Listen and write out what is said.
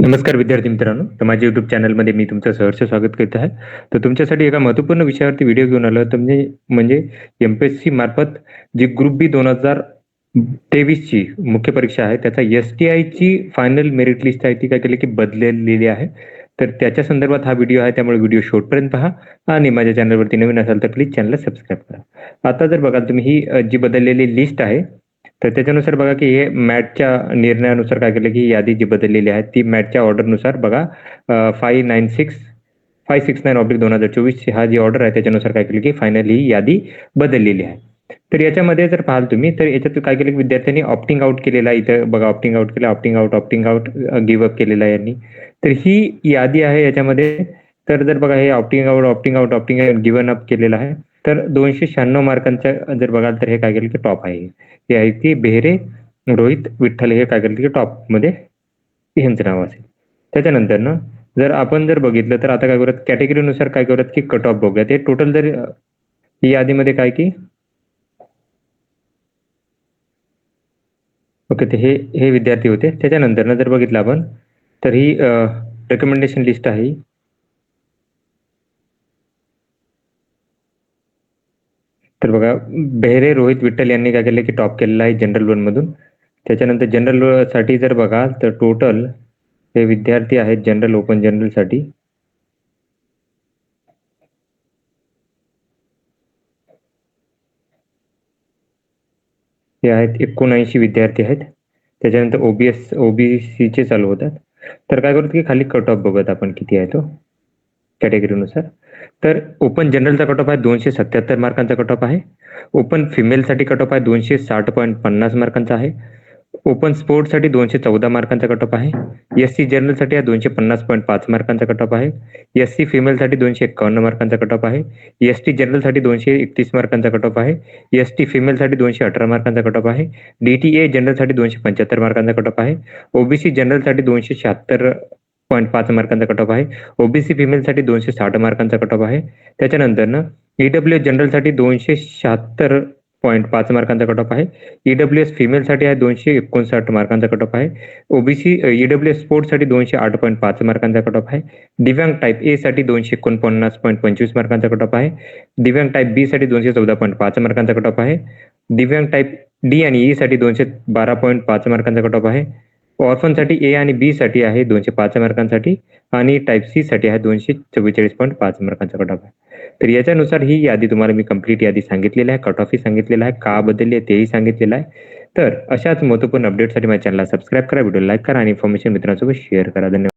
नमस्कार विद्यार्थी मित्रांनो. तर माझ्या युट्यूब चॅनलमध्ये मी तुमचं सहर्ष स्वागत करत आहे. तर तुमच्यासाठी एका महत्त्वपूर्ण विषयावरती व्हिडिओ घेऊन आलो. तर म्हणजे एम पी एस सी मार्फत जी ग्रुप बी दोन हजार तेवीसची मुख्य परीक्षा आहे त्याचा एस टी आयची फायनल मेरिट लिस्ट आहे ती काय केली की बदललेली आहे. तर त्याच्या संदर्भात हा व्हिडिओ आहे त्यामुळे व्हिडिओ शेवटपर्यंत पहा आणि माझ्या चॅनलवरती नवीन असाल तर प्लीज चॅनलला सबस्क्राईब करा. आता जर बघाल तुम्ही ही जी बदललेली लिस्ट आहे तर त्याच्यानुसार बघा की हे मॅटच्या निर्णयानुसार काय केलं की यादी जी बदललेली आहे ती मॅटच्या ऑर्डरनुसार बघा five nine six five six nine oblique दोन हजार चोवीस हा जी ऑर्डर आहे त्याच्यानुसार काय केलं की फायनल ही यादी बदललेली आहे. तर याच्यामध्ये जर पाहाल तुम्ही तर याच्यात काय केलं की विद्यार्थ्यांनी ऑप्टिंग आउट केलेला आहे इथं. बघा ऑप्टिंग आउट केलं opting out opting out give up केलेला आहे यांनी. तर ही यादी आहे याच्यामध्ये तर जर बघा हे opting out opting out opting given up केलेलं आहे तर दोनशे शहाण्णव मार्कांच्या जर बघाल तर हे काय केलं की टॉप आहे. हे आहे की बेहरे रोहित विठ्ठल हे काय केलं की टॉपमध्ये ह्यांचं नाव असेल. त्याच्यानंतर ना जर आपण जर बघितलं तर आता काय करत कॅटेगरीनुसार काय करत की कट ऑफ बघूया. ते टोटल जर यादीमध्ये काय की ओके ते हे हे विद्यार्थी होते. त्याच्यानंतर ना जर बघितलं आपण तर ही रेकमेंडेशन लिस्ट आहे ही. तर बघा बेहरे रोहित विठ्ठल यांनी काय केलं की टॉप केलेला आहे जनरल वन मधून. त्याच्यानंतर जनरलसाठी जर बघा तर टोटल हे विद्यार्थी आहेत जनरल ओपन जनरलसाठी. हे आहेत एकोणऐंशी विद्यार्थी आहेत. त्याच्यानंतर ओबीएस ओबीसीचे चालू होतात. तर काय करतो की खाली कट ऑफ बघत आपण किती आहे तो. कॅटेगरीनुसार तर ओपन जनरलचा कट ऑफ आहे दोनशे सत्याहत्तर मार्कांचा कट ऑफ आहे. ओपन फिमेलसाठी कट ऑफ आहे दोनशे साठ पॉईंट पन्नास मार्कांचा आहे. ओपन स्पोर्टसाठी दोनशे चौदा मार्कांचा कट ऑफ आहे. एस सी जनरलसाठी हा दोनशे पन्नास पॉईंट पाच मार्कांचा कट ऑफ आहे. एस सी फिमेलसाठी दोनशे एकावन्न मार्कांचा कट ऑफ आहे. एस टी जनरलसाठी दोनशे एकतीस मार्कांचा कट ऑफ आहे. एस टी फिमेलसाठी दोनशे अठरा मार्कांचा कट ऑफ आहे. डी टी ए जनरलसाठी दोनशे पंच्याहत्तर मार्कांचा कट ऑफ आहे. ओबीसी जनरलसाठी दोनशे शहात्तर पॉईंट पाच मार्कांचा कट ऑफ आहे ओबीसी फिमेलसाठी दोनशे साठ मार्कांचा कट ऑफ आहे. त्याच्यानंतर ना ईडब्ल्यू एस जनरलसाठी दोनशे शहात्तर पॉईंट पाच मार्कांचा कट ऑफ आहे ईडब्ल्यू एस फिमेलसाठी आहे दोनशे एकोणसाठ मार्कांचा कट ऑफ आहे ओबीसी ईडब्ल्यू एस स्पोर्टसाठी दोनशे आठ पॉईंट पाच मार्कांचा कट ऑफ आहे. दिव्यांग टाईप ए साठी दोनशे एकोणपन्नास पॉईंट पंचवीस मार्कांचा कट ऑफ आहे. दिव्यांग टाईप बी साठी दोनशे चौदा पॉईंट पाच मार्कांचा कट ऑफ आहे. दिव्यांग टाईप डी आणि ई साठी दोनशे बारा पॉईंट पाच मार्कांचा कट ऑफ आहे. ऑर्फनसाठी ए आणि बी साठी आहे दोनशे पाच मार्कांसाठी आणि टाईप सी साठी आहे दोनशे चव्वेचाळीस पॉईंट पाच मार्कांचा कट ऑफ आहे. तर याच्यानुसार ही यादी तुम्हाला मी कंप्लीट यादी सांगितलेली आहे कट ऑफही सांगितलेलं आहे का बदलली आहे तेही सांगितलेलं आहे. तर अशाच महत्त्वपूर्ण अपडेटसाठी माझ्या चॅनलला सबस्क्राईब करा व्हिडिओ लाईक करा आणि इन्फॉर्मेशन मित्रांसोबत शेअर करा. धन्यवाद.